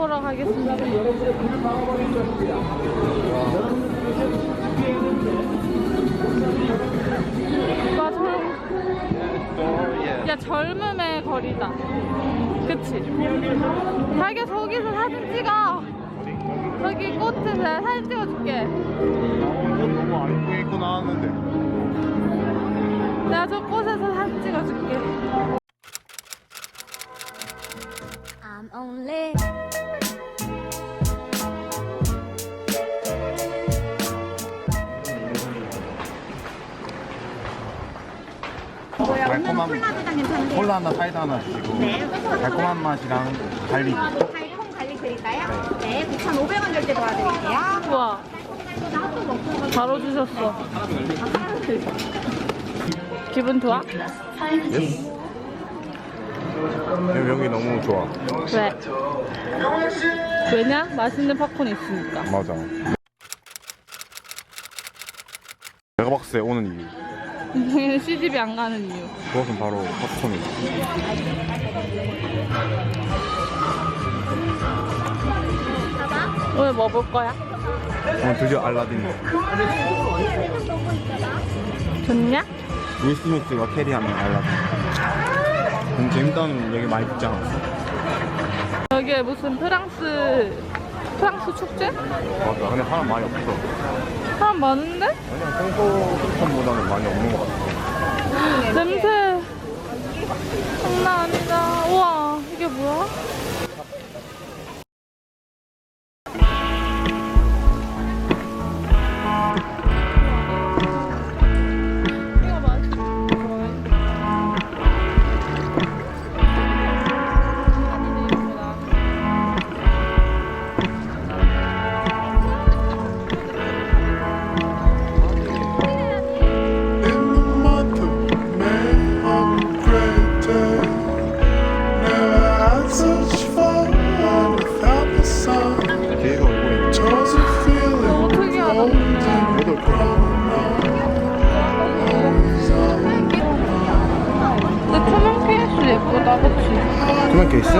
보러 가겠습니다. 와, 젊... 야, 젊음의 거리다. 그치? 자기가 저기서 사진 찍어. 저기 꽃에서 사진 찍어줄게. 너무 안 이쁘게 입고 나왔는데 내가 저 꽃에서 사진 찍어줄게. I'm only 달콤한 콜라 하나 사이다 하나 주시고 달콤한 맛이랑 갈비 달콤 갈릭 드릴까요? 네, 9,500원 결제 도와드릴게요. 우와. 바로 주셨어. 기분 좋아? 여기 너무 좋아 왜? 왜냐? 맛있는 팝콘이 있으니까. 맞아 때 오는 이유 인생에는 C집이 안 가는 이유. 그것은 바로 팝콘이다 오늘 뭐 볼 거야? 오늘 드디어 알라딘 좋냐? 윌 스미스가 캐리하는 알라딘 음, 재밌다는 얘기 많이 듣지 않았어? 여기에 무슨 프랑스 프랑스 축제? 맞아 근데 사람 많이 없어 사람 많은데? 그냥 평소 스톤보다는 많이 없는 것 같아 냄새 장난 아니다. 우와 이게 뭐야?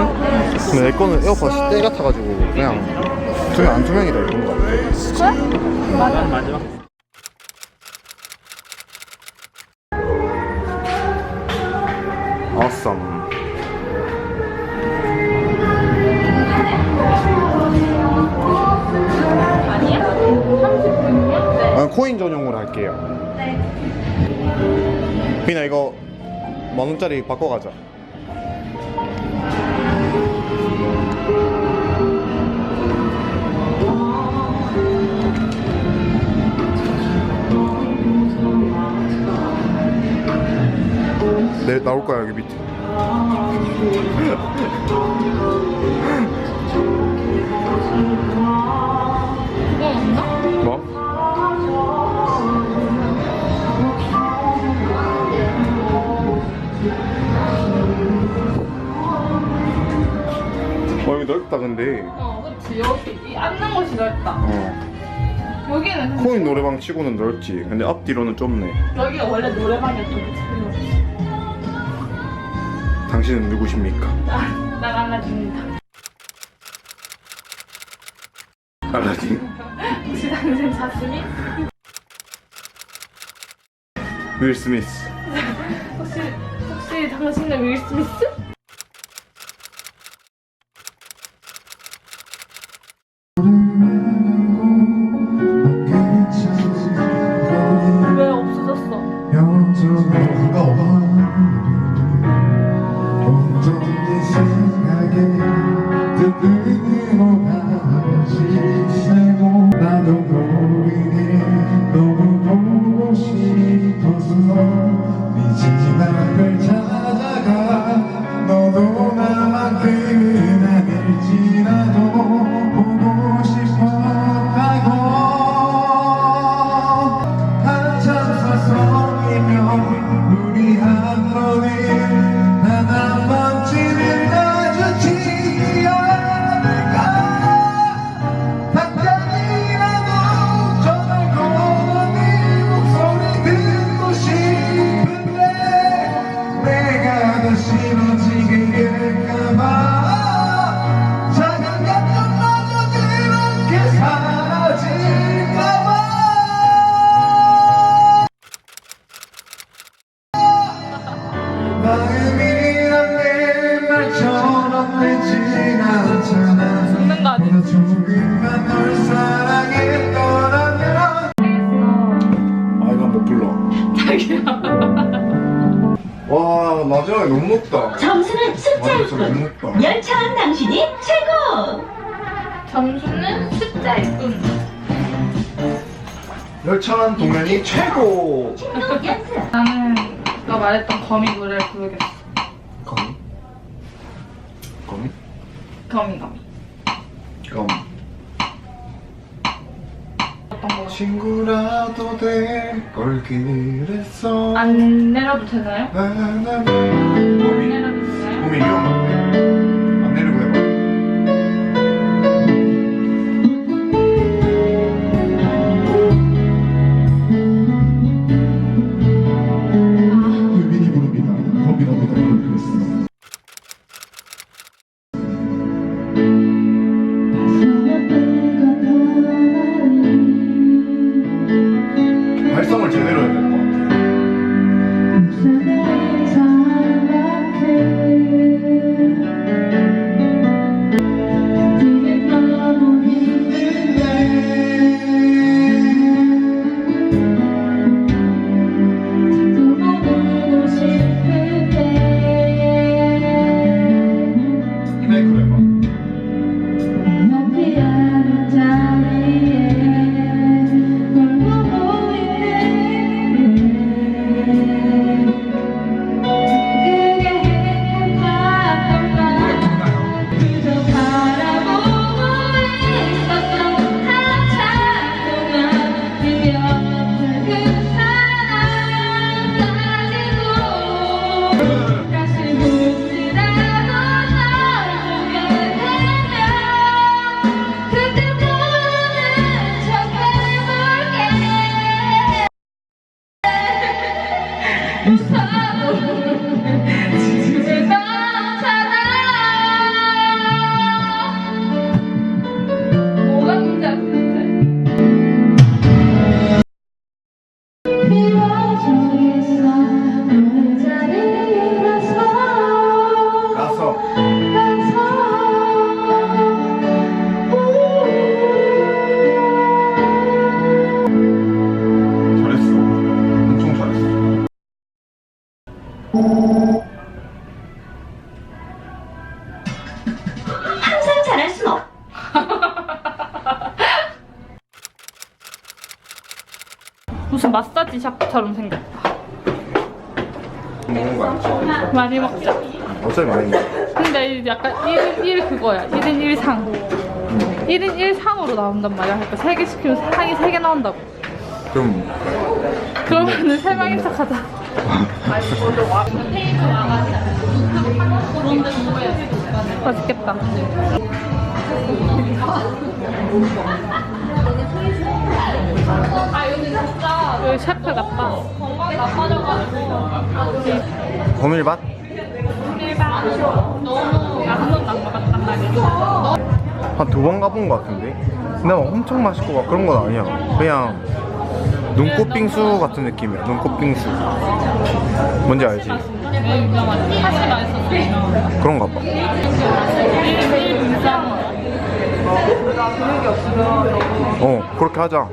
투명 케이스? 근데 내 거는 에어팟이 때 같아가지고 그냥 투명 안 투명이다 이런 거 같아 그래? 맞아. 맞아. awesome 아니야? 30분이야? 네. 아, 코인 전용으로 할게요 그냥 이거 만 원짜리 바꿔가자 네 나올 거야 여기 밑에? 뭐? 어 여기 넓다 근데 어, 그치. 여기 이 앉는 곳이 넓다. 어 여기는 코인 노래방 치고는 넓지 근데 앞뒤로는 좁네 여기가 원래 노래방이었던 거지. 당신은 누구십니까? 나, 나 갈라집니다. 알라딘 혹시 당신 자스민? 윌 스미스 혹시, 혹시 당신은 윌 스미스? 와 마지막에 너무 높다 점수는 숫자 와 진짜 너무 1분. 높다 열차한 당신이 최고! 점수는 숫자일 뿐. 열창한 동현이 최고 행동 연습. 나는 아까 말했던 거미 노래를 부르겠어. 거미? 거미? 거미 거미. 거미 어떤 거? 친구라도 될걸 그랬어 안 내려도 되나요? 나나 안 거미 내려도 되나요? 거미 위험한데 발성을 제대로 먹는 거 알지? 많이 먹자. 어차피 많이 먹어 근데 약간 1인 1 그거야. 1인 1 상. 1인 1 상으로 나온단 말이야. 그러니까 3개 시키면 상이 3개 나온다고. 그럼 그러면은 3명인 척 하자. 맛있겠다. 여기 셰프 같다. 거밀밭? 너무 한 번도 안 가봤단 말이야. 한두 번 가본 것 같은데 근데 막 엄청 맛있고 막 그런 건 아니야 그냥 눈꽃 빙수 같은 느낌이야 눈꽃 빙수 뭔지 알지? 그런가 봐 1인 1 분상. 어 그렇게 하자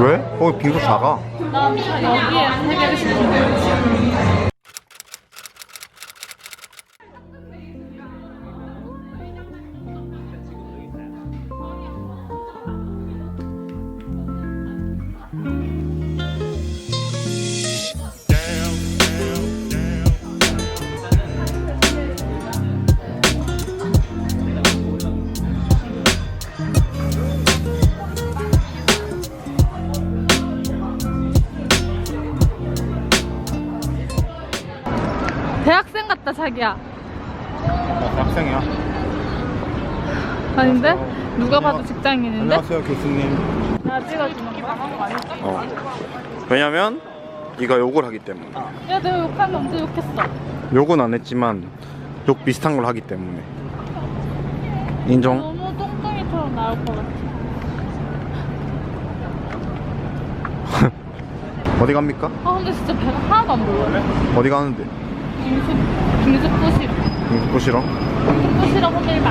왜? 거기 빙수 작아 난 여기에 세 개를 시키는 대학생 같다 자기야. 학생이야 아닌데? 누가 봐도 직장인인데? 안녕하세요 교수님 나 찍어주는 거야? 어. 왜냐면 네가 욕을 하기 때문에 야 내가 욕하면 언제 욕했어? 욕은 안 했지만 욕 비슷한 걸 하기 때문에 인정? 너무 똥똥이처럼 나올 것 같아. 어디 갑니까? 아 근데 진짜 배가 하나도 안 불러. 어디 가는데? 빙수 빙수 뿌시 빙수 보시러? 뿌시랑 호밀빵.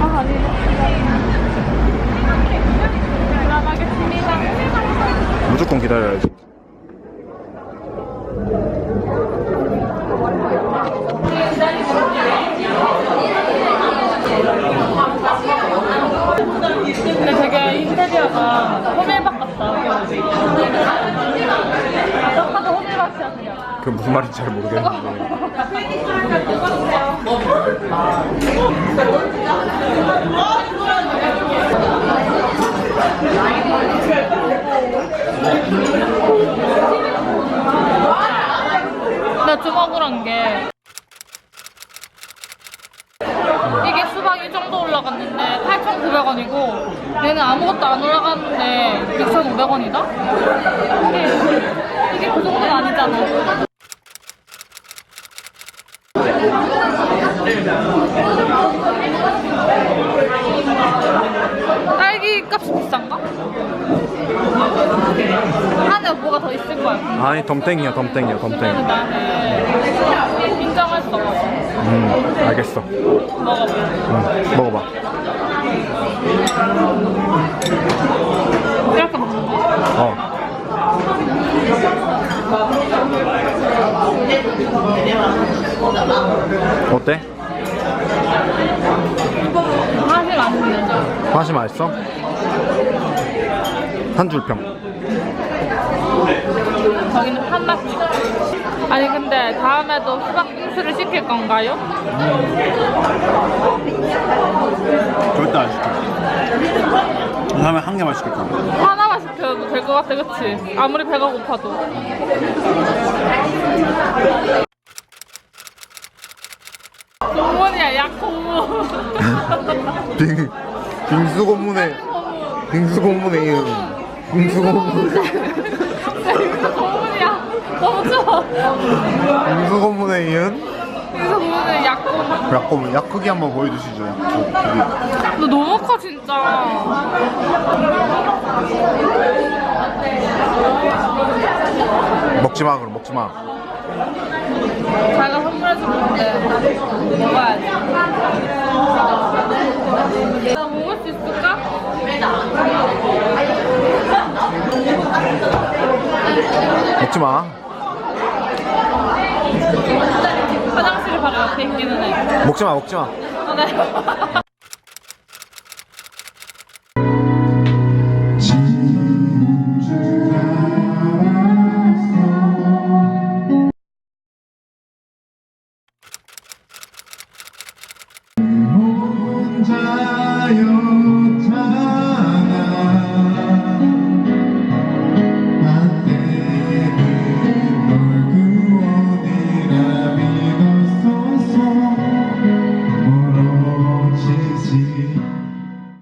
아 아니. 들어가겠습니다. 무조건 기다려야지. 근데 되게 인테리어가 호밀밭 같다. 딱 봐도 호밀밭이야 그 무슨 말인지 잘 모르겠는데. 나 좀 억울한 게 이게 수박 이 정도 올라갔는데 8,900원이고 얘는 아무것도 안 올라갔는데 6,500원이다? 이게, 이게 그 정도는 아니잖아. 딸기 값이 비싼가? 안에 뭐가 더 있을 거야. 아니 덤땡이야 덤땡이야 그거는 덤땡. 나는 인정할 수 없어. 음 알겠어. 먹어봐. 응, 먹어봐. 이렇게 먹는 거? 어. 어때? 사실 아닌데. 맛이 맛있어? 한 줄 평. 저기는 판맛집. 아니 근데 다음에도 수박 빙수를 시킬 건가요? 절대 안 시켜. 다음에 한 개만 시킬 거야. 하나만 시켜도 될 것 같아, 그치? 아무리 배가 고파도. 고문이야, 약 고문. 빙, 빙수 고문의 빙수 고문의 이응. 빙수 고문. 고문이야. 너무. 빙수 고문의 이응. 그래서 고문은 약 고문. 약 고문. 약 크기 한번 보여주시죠. 약. 너 너무 커, 진짜. 먹지 마 그럼 먹지 마. 자기가 선물해준 건데 먹어야지 나 먹을 수 있을까? 먹지 마. 화장실이 바로 옆에 있기는 해 먹지 마 먹지 마. 아, 네.